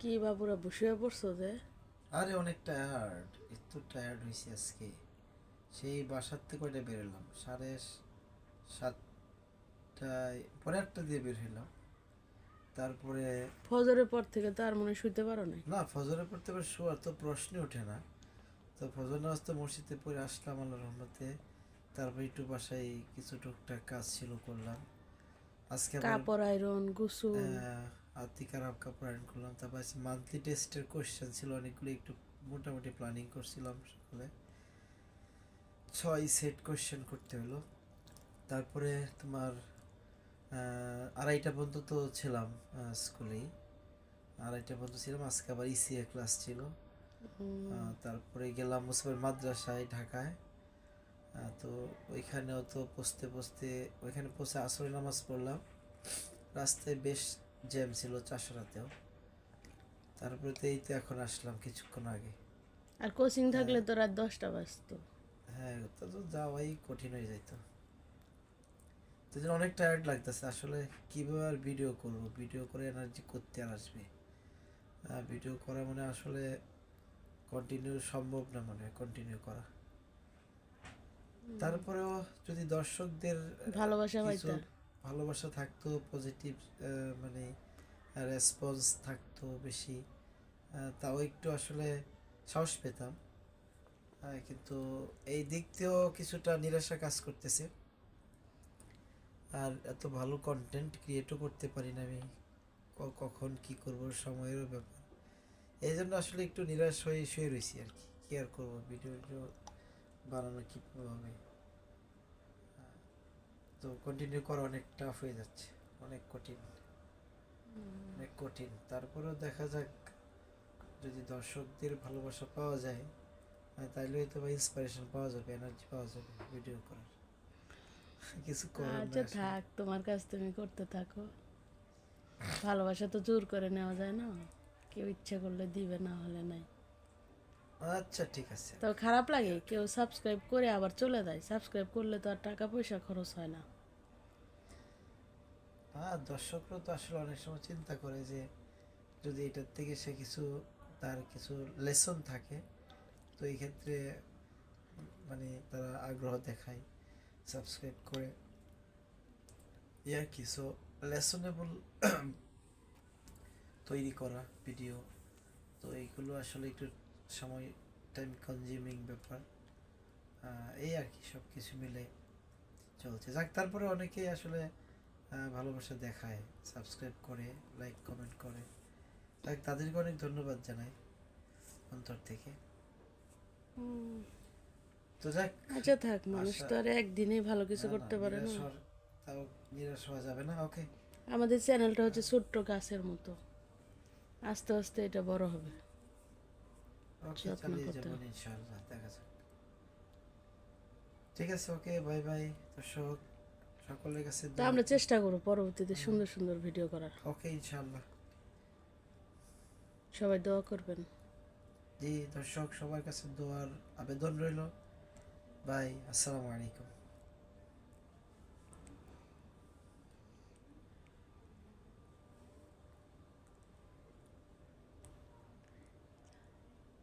কি বাবুরা বসে পড়ছো যে? আরে অনেক টায়ার্ড এত টায়ার্ড হয়েছি আজকে। সেই বাসার থেকে কয়টা বেরোলাম সাড়ে সাতটায় পরে একটা দিয়ে বের হইলাম। তারপরে ফজরের পর থেকে তো আর মনে শুইতে পারো নাই। না ফজরের পর থেকে শোয়ার তো প্রশ্নই ওঠে না। তো ফজর নামাজ তো মসজিদে পড়ে আসলাম আল্লাহ রহমতে। তারপর একটু বাসায় কিছু টুকটাক কাজ ছিল করলাম। আজকে কাপড় আয়রন গুসু আর্থিক খারাপ কাপড় আয়রন করলাম তারপর মান্থলি টেস্টের কোশ্চেন ছিল অনেকগুলো একটু মোটামুটি প্ল্যানিং করছিলাম সকালে। ছয় সেট কোশ্চেন করতে হলো। তারপরে তোমার আড়াইটা পর্যন্ত তো ছিলাম স্কুলেই আড়াইটা পর্যন্ত ছিলাম আজকে আবার ইসিএ ক্লাস ছিল। তারপরে গেলাম মুসিবের মাদ্রাসায় ঢাকায়। তো ওইখানেও তো পৌঁছতে পৌঁছতে ওইখানে পৌঁছে আসরের নামাজ পড়লাম। রাস্তায় বেশ জ্যাম ছিল চাষরাতেও তারপরে তো এই তো এখন আসলাম কিছুক্ষণ আগে। আর কোচিং থাকলে তো রাত দশটা বাজতো। হ্যাঁ তো তো যাওয়াই কঠিন হয়ে যেত তো অনেক টায়ার্ড লাগতেছে আসলে কীভাবে আর ভিডিও করব? ভিডিও করে এনার্জি করতে আর আসবে? ভিডিও করা মানে আসলে কন্টিনিউ সম্ভব না মানে কন্টিনিউ করা। তারপরেও যদি দর্শকদের ভালোবাসা পাইতা ভালোবাসা থাকতো পজিটিভ মানে রেসপন্স থাকতো বেশি। তাও একটু আসলে সাহস পেতাম। কিন্তু এই দিক দিয়েও কিছুটা নিরাশা কাজ করতেছে। আর এত ভালো কন্টেন্ট ক্রিয়েটও করতে পারি না আমি। কখন কি করব, সময়েরও ব্যাপার। এই জন্য আসলে একটু নিরাশ হয়ে শুয়ে রয়েছি আর কি। কি আর করব ভিডিও বানানো কীভাবে হবে? কন্টিনিউ করা অনেক টাফ হয়ে যাচ্ছে অনেক কঠিন অনেক কঠিন। তারপরেও দেখা যাক যদি দর্শকদের ভালোবাসা পাওয়া যায় তাইলে হয়তো বা ইন্সপিরেশন পাওয়া যাবে এনার্জি পাওয়া যাবে ভিডিও করার। কিছু করার আচ্ছা থাক তোমার কাজ তুমি করতে থাকো। ভালোবাসা তো জোর করে নেওয়া যায় না? কেউ ইচ্ছা করলে দিবে না হলে নাই। আচ্ছা ঠিক আছে। তো খারাপ লাগে কেউ সাবস্ক্রাইব করে আবার চলে যায়। সাবস্ক্রাইব করলে তো আর টাকা পয়সা খরচ হয় না। হ্যাঁ দর্শকরা তো আসলে অনেক সময় চিন্তা করে যে যদি এটার থেকে সে কিছু, তার কিছু লেসন থাকে, তো এই ক্ষেত্রে মানে তারা আগ্রহ দেখায় সাবস্ক্রাইব করে। ইয়ার কিছু লেসনেবল তৈরি করা ভিডিও তো এইগুলো আসলে একটু সময় টাইম কনজিউমিং ব্যাপার। এই আর কি সব কিছু মিলে চলছে। যাক, তারপরে অনেকেই আসলে ভালোবাসা দেখায় সাবস্ক্রাইব করে লাইক কমেন্ট করে। তাই তাদেরকে অনেক ধন্যবাদ জানাই অন্তর থেকে। তো যাক আচ্ছা থাক মানুষ তো আর একদিনেই ভালো কিছু করতে পারে না। তাও নিরাশ হওয়া যাবে না ওকে আমাদের চ্যানেলটা হচ্ছে ছোট্ট গাছের মতো। আস্তে আস্তে এটা বড় হবে। ঠিক আছে ওকে বাই বাই দর্শক। সকলের কাছে তো আমরা চেষ্টা করব পরবর্তীতে সুন্দর সুন্দর ভিডিও করার। ওকে ইনশাআল্লাহ। সবাই দোয়া করবেন। জি দর্শক সবার কাছে দোয়ার আবেদন রইল। বাই আসসালামু আলাইকুম।